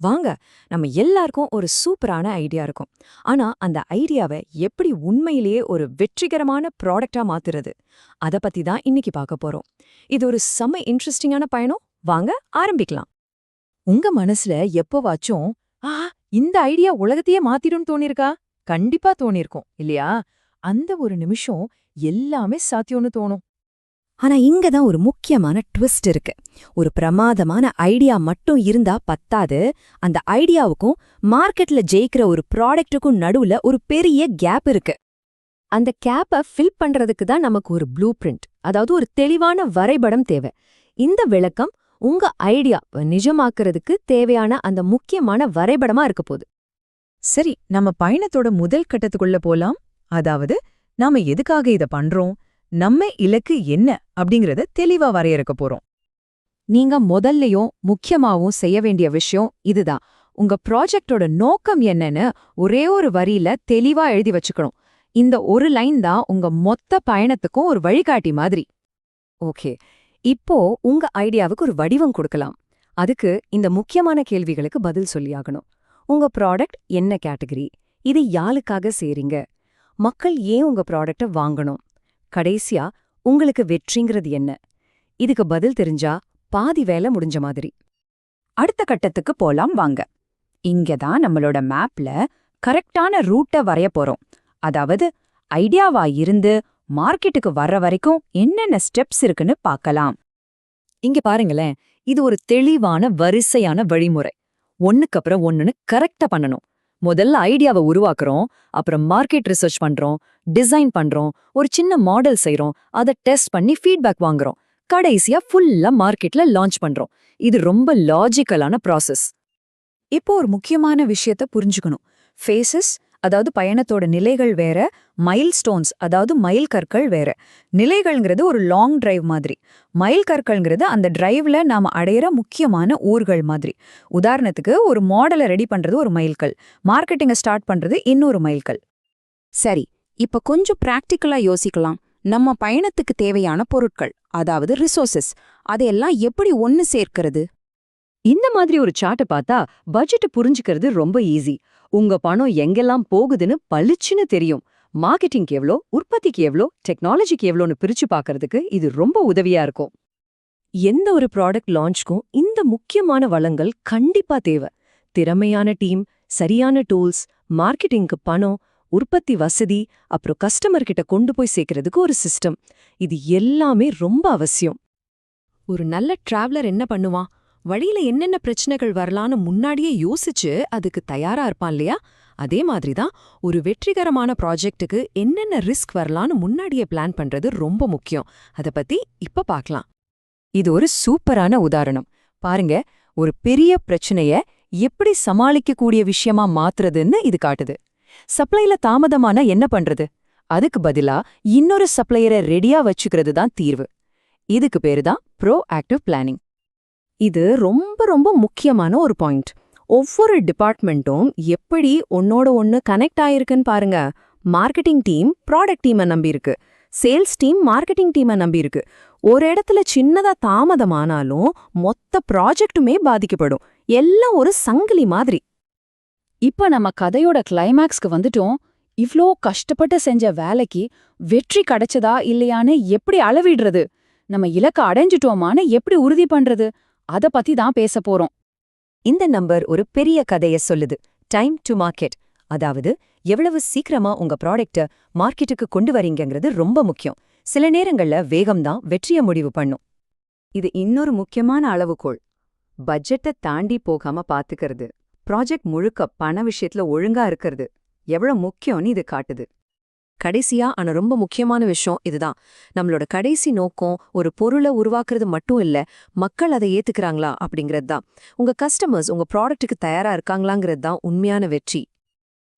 வாங்க நம்ம எல்லாருக்கும் ஒரு சூப்பரான ஐடியா இருக்கும். ஆனா அந்த ஐடியாவை எப்படி உண்மையிலேயே ஒரு வெற்றிகரமான ப்ராடக்டா மாத்துறது? அத பத்தி தான் இன்னைக்கு பார்க்க போறோம். இது ஒரு செம்ம இன்ட்ரெஸ்டிங்கான பயணம். வாங்க ஆரம்பிக்கலாம். உங்க மனசுல எப்போவாச்சும் ஆ இந்த ஐடியா உலகத்தையே மாத்திடும்னு தோணிருக்கா? கண்டிப்பா தோணிருக்கும் இல்லையா? அந்த ஒரு நிமிஷம் எல்லாமே சாத்தியம்னு தோணும். ஆனா இங்க தான் ஒரு முக்கியமான ட்விஸ்ட் இருக்கு. ஒரு பிரமாதமான ஐடியா மட்டும் இருந்தா பத்தாது. அந்த ஐடியாவுக்கும் மார்க்கெட்ல ஜெயிக்கிற ஒரு ப்ராடக்ட்டுக்கும் நடுவுல ஒரு பெரிய கேப் இருக்கு. அந்த கேப்பை ஃபில் பண்றதுக்கு தான் நமக்கு ஒரு ப்ளூ பிரிண்ட் அதாவது ஒரு தெளிவான வரைபடம் தேவை. இந்த விளக்கம் உங்க ஐடியா நிஜமாக்குறதுக்கு தேவையான அந்த முக்கியமான வரைபடமா இருக்க போகுது. சரி நம்ம பயணத்தோட முதல் கட்டத்துக்குள்ள போலாம். அதாவது நாம எதுக்காக இத பண்றோம்? நம்ம இலக்கு என்ன அப்படிங்கறத தெளிவா வரையறுக்க போறோம். நீங்க முதல்லயும் முக்கியமாவும் செய்ய வேண்டிய விஷயம் இதுதான். உங்க ப்ராஜெக்டோட நோக்கம் என்னன்னு ஒரே ஒரு வரியில தெளிவா எழுதி வச்சுக்கணும். இந்த ஒரு லைன் தான் உங்க மொத்த பயணத்துக்கும் ஒரு வழிகாட்டி மாதிரி. ஓகே. இப்போ உங்க ஐடியாவுக்கு ஒரு வடிவம் கொடுக்கலாம். அதுக்கு இந்த முக்கியமான கேள்விகளுக்கு பதில் சொல்லியாகணும் உங்க ப்ராடக்ட் என்ன கேட்டகரி? இது யாளுக்காக சேரீங்க? மக்கள் ஏன் உங்க ப்ராடக்ட வாங்கணும்? கடைசியா உங்களுக்கு வெற்றிங்கிறது என்ன? இதுக்கு பதில் தெரிஞ்சா பாதி வேலை முடிஞ்ச மாதிரி. அடுத்த கட்டத்துக்கு போலாம் வாங்க. இங்க தான் நம்மளோட மேப்ல கரெக்டான ரூட்டை வரைய போறோம். அதாவது ஐடியாவா இருந்து மார்க்கெட்டுக்கு வர்ற வரைக்கும் என்னென்ன ஸ்டெப்ஸ் இருக்குன்னு பார்க்கலாம். இங்க பாருங்களேன் இது ஒரு தெளிவான வரிசையான வழிமுறை. ஒண்ணுக்கு அப்புறம் ஒன்னுன்னு கரெக்டா பண்ணணும். முதல்ல ஐடியாவை உருவாக்குறோம் அப்புறம் மார்க்கெட் ரிசர்ச் பண்றோம் டிசைன் பண்றோம் ஒரு சின்ன மாடல் செய்றோம் அதை டெஸ்ட் பண்ணி ஃபீட்பேக் வாங்குறோம். கடைசியா ஃபுல்லா மார்க்கெட்ல லான்ச் பண்றோம். இது ரொம்ப லாஜிக்கலான ப்ராசஸ் இப்போ ஒரு முக்கியமான விஷயத்த புரிஞ்சுக்கணும். ஃபேசஸ் அதாவது பயணத்தோட நிலைகள் வேற மைல் ஸ்டோன்ஸ் அதாவது மைல் கற்கள் வேற. நிலைகள்ங்கிறது ஒரு லாங் டிரைவ் மாதிரி. மைல் கற்கள்ங்கிறது அந்த டிரைவ்ல நாம அடையிற முக்கியமான ஊர்கள் மாதிரி. உதாரணத்துக்கு ஒரு மாடலை ரெடி பண்றது ஒரு மைல்கல் மார்க்கெட்டிங்கை ஸ்டார்ட் பண்றது இன்னொரு மைல்கல் சரி இப்ப கொஞ்சம் பிராக்டிக்கலா யோசிக்கலாம். நம்ம பயணத்துக்கு தேவையான பொருட்கள் அதாவது ரிசோர்சஸ் அதையெல்லாம் எப்படி ஒன்னு சேர்க்கிறது? இந்த மாதிரி ஒரு சார்ட்டை பார்த்தா பட்ஜெட்டை புரிஞ்சுக்கிறது ரொம்ப ஈஸி உங்க பணம் எங்கெல்லாம் போகுதுன்னு பளிச்சுன்னு தெரியும். மார்க்கெட்டிங்க்கு எவ்ளோ உற்பத்திக்கு எவ்ளோ டெக்னாலஜிக்கு எவ்வளோன்னு பிரிச்சு பார்க்கறதுக்கு இது ரொம்ப உதவியா இருக்கும். எந்த ஒரு ப்ராடக்ட் லான்ச்க்கும் இந்த முக்கியமான வளங்கள் கண்டிப்பா தேவை. திறமையான டீம் சரியான டூல்ஸ் மார்க்கெட்டிங்க்கு பணம் உற்பத்தி வசதி அப்புறம் கஸ்டமர்கிட்ட கொண்டு போய் சேர்க்கறதுக்கு ஒரு சிஸ்டம் இது எல்லாமே ரொம்ப அவசியம். ஒரு நல்ல டிராவலர் என்ன பண்ணுவான்? வழியில என்னென்ன பிரச்சனைகள் வரலான்னு முன்னாடியே யோசிச்சு அதுக்கு தயாரா இருப்பான் இல்லையா? அதே மாதிரி தான் ஒரு வெற்றிகரமான ப்ராஜெக்ட்டுக்கு என்னென்ன ரிஸ்க் வரலான்னு முன்னாடியே பிளான் பண்றது ரொம்ப முக்கியம். அத பத்தி இப்ப பார்க்கலாம் இது ஒரு சூப்பரான உதாரணம். பாருங்க ஒரு பெரிய பிரச்சனைய எப்படி சமாளிக்கக்கூடிய விஷயமா மாத்துறதுன்னு இது காட்டுது. சப்ளைல தாமதமான என்ன பண்றது? அதுக்கு பதிலா இன்னொரு சப்ளையரை ரெடியா வச்சுக்கிறது தான் தீர்வு. இதுக்கு பேரு தான் ப்ரோ ஆக்டிவ் பிளானிங். இது ரொம்ப ரொம்ப முக்கியமான ஒரு பாயிண்ட் ஒவ்வொரு டிபார்ட்மெண்ட்டும் எப்படி ஒன்னோட ஒன்னு கனெக்ட் ஆயிருக்குன்னு பாருங்க. மார்க்கெட்டிங் டீம் ப்ராடக்ட் டீமை நம்பியிருக்கு சேல்ஸ் டீம் மார்க்கெட்டிங் டீமை நம்பியிருக்கு ஒரு இடத்துல சின்னதா தாமதமானாலும் மொத்த ப்ராஜெக்ட்டுமே பாதிக்கப்படும். எல்லாம் ஒரு சங்கிலி மாதிரி. இப்ப நம்ம கதையோட கிளைமேக்ஸ்க்கு வந்துட்டோம். இவ்ளோ கஷ்டப்பட்டு செஞ்ச வேலைக்கு வெற்றி கிடைச்சதா இல்லையான்னு எப்படி அளவிடுறது? நம்ம இலக்க அடைஞ்சிட்டோமான்னு எப்படி உறுதி பண்றது? அத பத்தி தான் பேச போறோம். இந்த நம்பர் ஒரு பெரிய கதைய சொல்லுது. டைம் டு மார்க்கெட் அதாவது எவ்வளவு சீக்கிரமா உங்க ப்ராடக்ட மார்க்கெட்டுக்கு கொண்டு வரீங்கங்கிறது ரொம்ப முக்கியம். சில நேரங்கள்ல வேகம்தான் வெற்றிய முடிவு பண்ணும். இது இன்னொரு முக்கியமான அளவுகோள் பட்ஜெட்டை தாண்டி போகாம பாத்துக்கிறது. ப்ராஜெக்ட் முழுக்க பண விஷயத்துல ஒழுங்கா இருக்கிறது. எவ்வளவு முக்கியம்னு இது காட்டுது. கடைசியா ஆனா ரொம்ப முக்கியமான விஷயம் இதுதான். நம்மளோட கடைசி நோக்கம் ஒரு பொருளை உருவாக்குறது மட்டும் இல்ல மக்கள் அதை ஏத்துக்கிறாங்களா அப்படிங்கிறது தான் உங்க கஸ்டமர்ஸ் உங்க ப்ராடக்ட்டுக்கு தயாரா இருக்காங்களாங்கிறது தான் உண்மையான வெற்றி.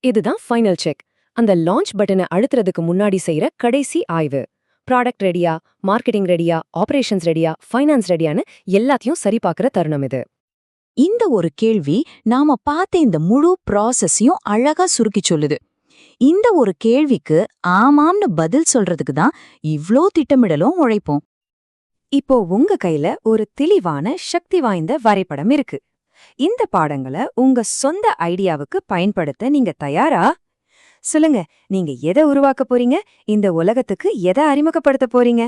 இதுதான் ஃபைனல் செக் அந்த லான்ச் பட்டனை அழுத்துறதுக்கு முன்னாடி செய்யற கடைசி ஆய்வு. ப்ராடக்ட் ரெடியா மார்க்கெட்டிங் ரெடியா ஆபரேஷன்ஸ் ரெடியா ஃபைனான்ஸ் ரெடியான்னு எல்லாத்தையும் சரிபார்க்கிற தருணம் இது. இந்த ஒரு கேள்வி நாம பார்த்த இந்த முழு ப்ராசஸையும் அழகா சுருக்கி சொல்லுது. இந்த ஒரு கேள்விக்கு ஆமாம்னு பதில் சொல்றதுக்கு தான் இவ்ளோ திட்டமிடலும் உழைப்போம். இப்போ உங்க கையில ஒரு தெளிவான சக்தி வாய்ந்த வரைபடம் இருக்கு. இந்த பாடங்களை உங்க சொந்த ஐடியாவுக்கு பயன்படுத்த நீங்க தயாரா? சொல்லுங்க நீங்க எதை உருவாக்க போறீங்க? இந்த உலகத்துக்கு எதை அறிமுகப்படுத்த போறீங்க?